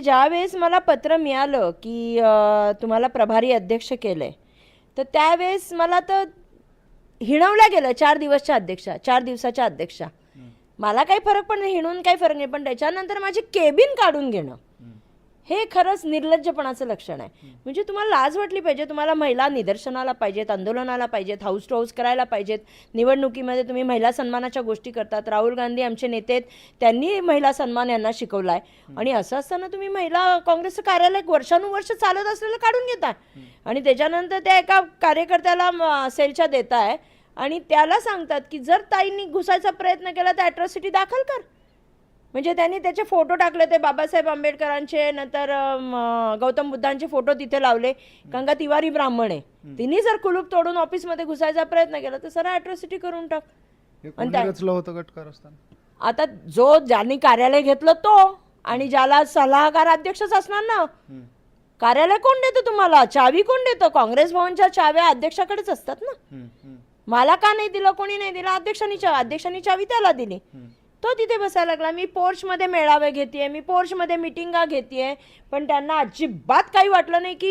ज्यावेळेस मला पत्र मिळालं की तुम्हाला प्रभारी अध्यक्ष केलंय तर त्यावेळेस मला तर हिणवल्या गेलं चार दिवसच्या अध्यक्षा चार दिवसाच्या अध्यक्षा. मला काही फरक पण नाही हिणून काही फरक नाही पण त्याच्यानंतर माझी केबिन काढून घेणं. हे खरंच निर्लज्जपणाचं लक्षण आहे. म्हणजे तुम्हाला लाज वाटली पाहिजे तुम्हाला महिला निदर्शनाला पाहिजेत आंदोलनाला पाहिजेत हाऊस टू हाऊस करायला पाहिजेत. निवडणुकीमध्ये तुम्ही महिला सन्मानाच्या गोष्टी करतात. राहुल गांधी आमचे नेते आहेत, त्यांनी महिला सन्मान यांना शिकवला आहे आणि असं असताना तुम्ही महिला काँग्रेसचं कार्यालय वर्षानुवर्ष चालत असलेलं काढून घेताय. आणि त्याच्यानंतर त्या एका कार्यकर्त्याला सेलच्या देताय. आणि त्याला सांगतात की जर ताईंनी घुसायचा प्रयत्न केला तर अॅट्रॉसिटी दाखल कर. म्हणजे त्यांनी त्याचे फोटो टाकले ते बाबासाहेब आंबेडकरांचे नंतर गौतम बुद्धांचे फोटो तिथे लावले. कारण का तिवारी ब्राह्मण आहे. तिने जर कुलूप तोडून ऑफिसमध्ये घुसायचा प्रयत्न केला तर सरळ अॅट्रॉसिटी करून टाक. आता जो ज्यांनी कार्यालय घेतलं तो आणि ज्याला सल्लागार अध्यक्षच असणार ना. कार्यालय कोण देतं तुम्हाला? चावी कोण देतं? काँग्रेस भवनच्या चाव्या अध्यक्षाकडेच असतात ना. मला का नाही दिलं? कोणी नाही दिलं? अध्यक्षांनी चावी अध्यक्षांनी चावी त्याला दिली. तो तिथे बसायला लागला. मी पोर्चमध्ये मेळावे घेते मी पोर्चमध्ये मिटिंगा घेते पण त्यांना अजिबात काही वाटलं नाही की